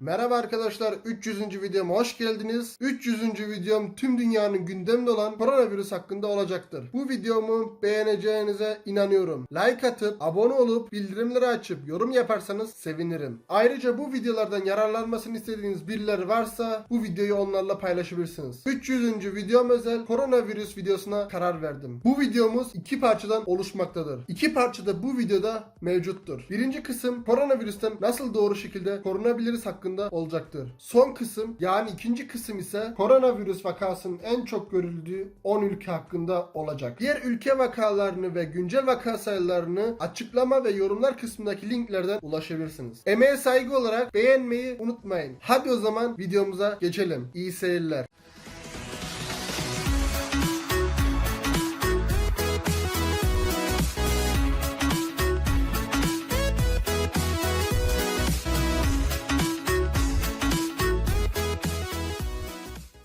Merhaba arkadaşlar 300. videoma hoş geldiniz. 300. videom tüm dünyanın gündeminde olan koronavirüs hakkında olacaktır. Bu videomu beğeneceğinize inanıyorum. Like atıp abone olup bildirimleri açıp yorum yaparsanız sevinirim. Ayrıca bu videolardan yararlanmasını istediğiniz birileri varsa bu videoyu onlarla paylaşabilirsiniz. 300. videom özel koronavirüs videosuna karar verdim. Bu videomuz iki parçadan oluşmaktadır. İki parça da bu videoda mevcuttur. Birinci kısım koronavirüsten nasıl doğru şekilde korunabiliriz hakkında olacaktır. Son kısım yani ikinci kısım ise koronavirüs vakasının en çok görüldüğü 10 ülke hakkında olacak. Diğer ülke vakalarını ve güncel vaka sayılarını açıklama ve yorumlar kısmındaki linklerden ulaşabilirsiniz. Emeğe saygı olarak beğenmeyi unutmayın. Hadi o zaman videomuza geçelim. İyi seyirler.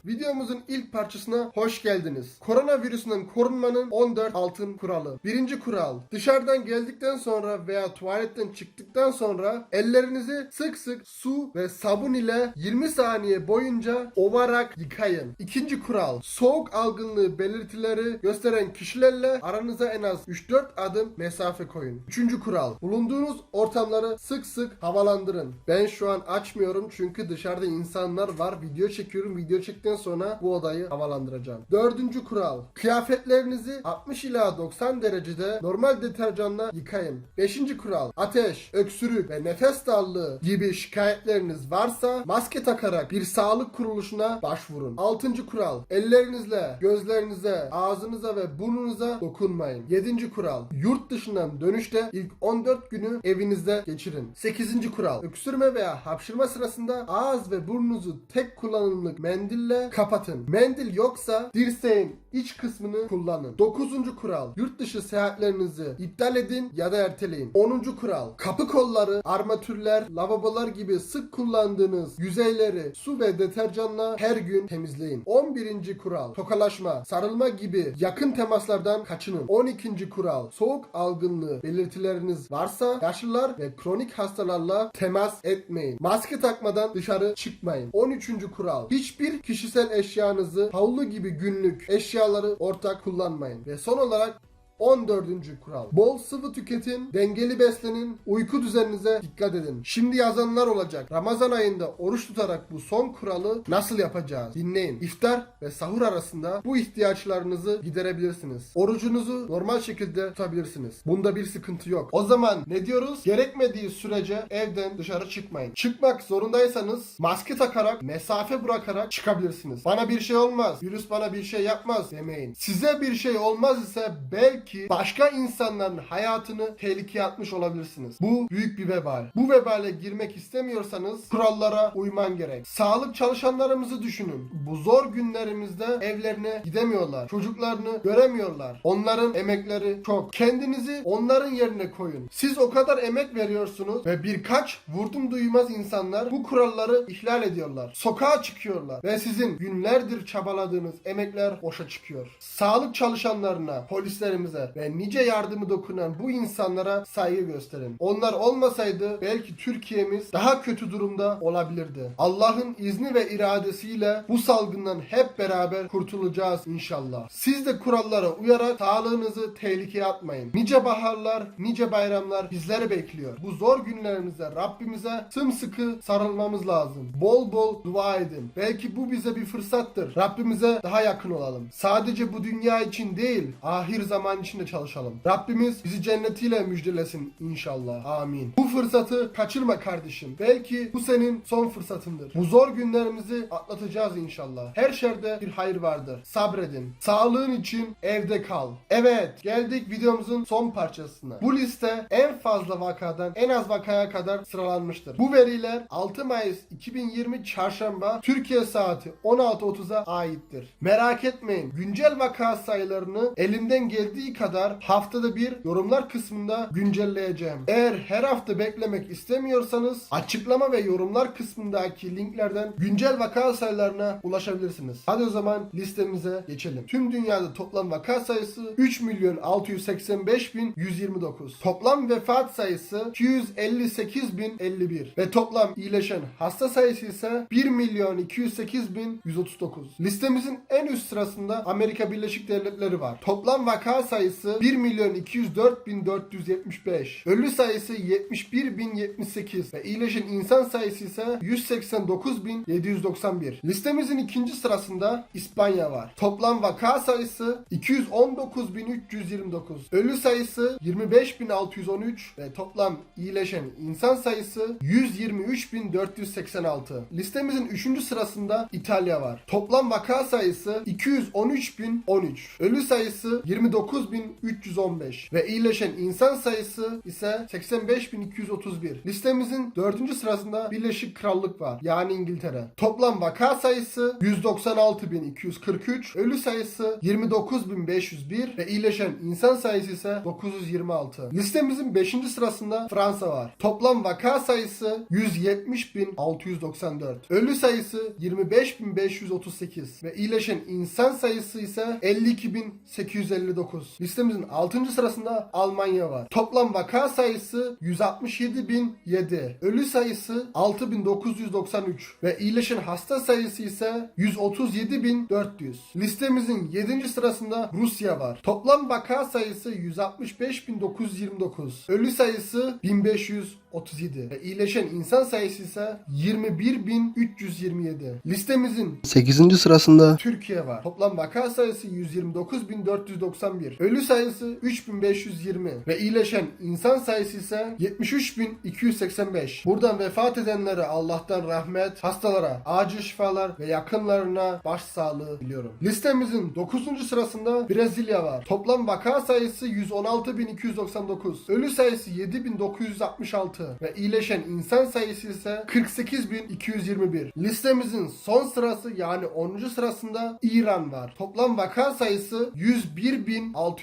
Videomuzun ilk parçasına hoş geldiniz. Koronavirüsünden korunmanın 14 altın kuralı. Birinci kural. Dışarıdan geldikten sonra veya tuvaletten çıktıktan sonra ellerinizi sık sık su ve sabun ile 20 saniye boyunca ovarak yıkayın. İkinci kural. Soğuk algınlığı belirtileri gösteren kişilerle aranıza en az 3-4 adım mesafe koyun. Üçüncü kural. Bulunduğunuz ortamları sık sık havalandırın. Ben şu an açmıyorum çünkü dışarıda insanlar var. Video çekiyorum. Video çektikten sonra bu odayı havalandıracağım. Dördüncü kural. Kıyafetlerinizi 60 ila 90 derecede normal deterjanla yıkayın. Beşinci kural. Ateş, öksürük ve nefes darlığı gibi şikayetleriniz varsa maske takarak bir sağlık kuruluşuna başvurun. Altıncı kural. Ellerinizle, gözlerinize, ağzınıza ve burnunuza dokunmayın. Yedinci kural. Yurt dışından dönüşte ilk 14 günü evinizde geçirin. Sekizinci kural. Öksürme veya hapşırma sırasında ağız ve burnunuzu tek kullanımlık mendille kapatın. Mendil yoksa dirseğin iç kısmını kullanın. Dokuzuncu kural. Yurt dışı seyahatlerinizi iptal edin ya da erteleyin. Onuncu kural. Kapı kolları, armatürler, lavabolar gibi sık kullandığınız yüzeyleri su ve deterjanla her gün temizleyin. 11. kural. Tokalaşma, sarılma gibi yakın temaslardan kaçının. 12. kural. Soğuk algınlığı belirtileriniz varsa yaşlılar ve kronik hastalarla temas etmeyin. Maske takmadan dışarı çıkmayın. 13. kural. Hiçbir kişisel eşyanızı havlu gibi günlük eşyaları ortak kullanmayın. Ve son olarak 14. kural. Bol sıvı tüketin, dengeli beslenin, uyku düzeninize dikkat edin. Şimdi yazanlar olacak. Ramazan ayında oruç tutarak bu son kuralı nasıl yapacağız? Dinleyin. İftar ve sahur arasında bu ihtiyaçlarınızı giderebilirsiniz. Orucunuzu normal şekilde tutabilirsiniz. Bunda bir sıkıntı yok. O zaman ne diyoruz? Gerekmediği sürece evden dışarı çıkmayın. Çıkmak zorundaysanız maske takarak, mesafe bırakarak çıkabilirsiniz. Bana bir şey olmaz. Virüs bana bir şey yapmaz demeyin. Size bir şey olmaz ise belki başka insanların hayatını tehlikeye atmış olabilirsiniz. Bu büyük bir vebal. Bu vebale girmek istemiyorsanız kurallara uyman gerek. Sağlık çalışanlarımızı düşünün. Bu zor günlerimizde evlerine gidemiyorlar. Çocuklarını göremiyorlar. Onların emekleri çok. Kendinizi onların yerine koyun. Siz o kadar emek veriyorsunuz ve birkaç vurdum duymaz insanlar bu kuralları ihlal ediyorlar. Sokağa çıkıyorlar ve sizin günlerdir çabaladığınız emekler boşa çıkıyor. Sağlık çalışanlarına, polislerimize ve nice yardımı dokunan bu insanlara saygı gösterin. Onlar olmasaydı belki Türkiye'miz daha kötü durumda olabilirdi. Allah'ın izni ve iradesiyle bu salgından hep beraber kurtulacağız inşallah. Siz de kurallara uyarak sağlığınızı tehlikeye atmayın. Nice baharlar, nice bayramlar bizleri bekliyor. Bu zor günlerimizde Rabbimize sımsıkı sarılmamız lazım. Bol bol dua edin. Belki bu bize bir fırsattır. Rabbimize daha yakın olalım. Sadece bu dünya için değil, ahir zaman için de çalışalım. Rabbimiz bizi cennetiyle müjdelesin inşallah. Amin. Bu fırsatı kaçırma kardeşim. Belki bu senin son fırsatındır. Bu zor günlerimizi atlatacağız inşallah. Her şerde bir hayır vardır. Sabredin. Sağlığın için evde kal. Evet, geldik videomuzun son parçasına. Bu liste en fazla vakadan en az vakaya kadar sıralanmıştır. Bu veriler 6 Mayıs 2020 Çarşamba Türkiye saati 16.30'a aittir. Merak etmeyin. Güncel vaka sayılarını elimden geldiği gerektiği kadar haftada bir yorumlar kısmında güncelleyeceğim. Eğer her hafta beklemek istemiyorsanız açıklama ve yorumlar kısmındaki linklerden güncel vaka sayılarına ulaşabilirsiniz. Hadi o zaman listemize geçelim. Tüm dünyada toplam vaka sayısı 3 milyon 685 bin 129. Toplam vefat sayısı 258 bin 51 ve toplam iyileşen hasta sayısı ise 1 milyon 208 bin 139. Listemizin en üst sırasında Amerika Birleşik Devletleri var. Toplam vaka sayısı 1 milyon 204 bin 475. Ölü sayısı 71 bin 78 ve iyileşen insan sayısı ise 189 bin 791. Listemizin ikinci sırasında İspanya var. Toplam vaka sayısı 219 bin 329. Ölü sayısı 25 bin 613 ve toplam iyileşen insan sayısı 123 bin 486. Listemizin üçüncü sırasında İtalya var. Toplam vaka sayısı 213 bin 13. Ölü sayısı 29 bin 315 ve iyileşen insan sayısı ise 85 bin 231. Listemizin dördüncü sırasında Birleşik Krallık var. Yani İngiltere. Toplam vaka sayısı 196 bin 243. Ölü sayısı 29 bin 501 ve iyileşen insan sayısı ise 926. Listemizin 5. sırasında Fransa var. Toplam vaka sayısı 170 bin 694. Ölü sayısı 25 bin 538 ve iyileşen insan sayısı ise 52 bin 859. Listemizin 6. sırasında Almanya var. Toplam vaka sayısı 167 bin 7. Ölü sayısı 6993 ve iyileşen hasta sayısı ise 137 bin 400. Listemizin 7. sırasında Rusya var. Toplam vaka sayısı 165 bin 929. Ölü sayısı 1537 ve iyileşen insan sayısı ise 21.327. Listemizin 8. sırasında Türkiye var. Toplam vaka sayısı 129.491. Ölü sayısı 3520 ve iyileşen insan sayısı ise 73.285. Buradan vefat edenlere Allah'tan rahmet, hastalara acil şifalar ve yakınlarına başsağlığı diliyorum. Listemizin 9. sırasında Brezilya var. Toplam vaka sayısı 116.299. Ölü sayısı 7.966 ve iyileşen insan sayısı ise 48.221. Listemizin son sırası yani 10. sırasında İran var. Toplam vaka sayısı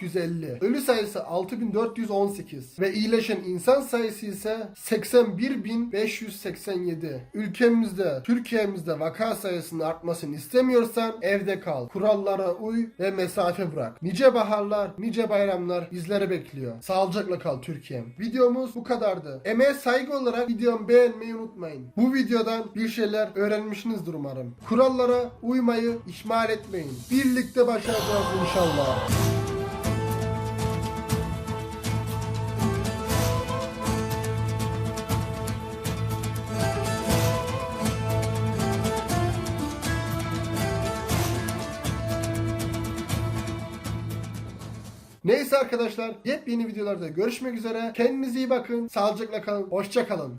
101.650. Ölü sayısı 6.418 ve iyileşen insan sayısı ise 81.587. Ülkemizde, Türkiye'mizde vaka sayısının artmasını istemiyorsan evde kal. Kurallara uy ve mesafe bırak. Nice baharlar, nice bayramlar bizlere bekliyor. Sağlıcakla kal Türkiye'm. Videomuz bu kadardı. Emeğe saygı olarak videomu beğenmeyi unutmayın. Bu videodan bir şeyler öğrenmişsinizdir umarım. Kurallara uymayı ihmal etmeyin. Birlikte başaracağız inşallah. Neyse arkadaşlar yepyeni videolarda görüşmek üzere. Kendinize iyi bakın. Sağlıcakla kalın. Hoşça kalın.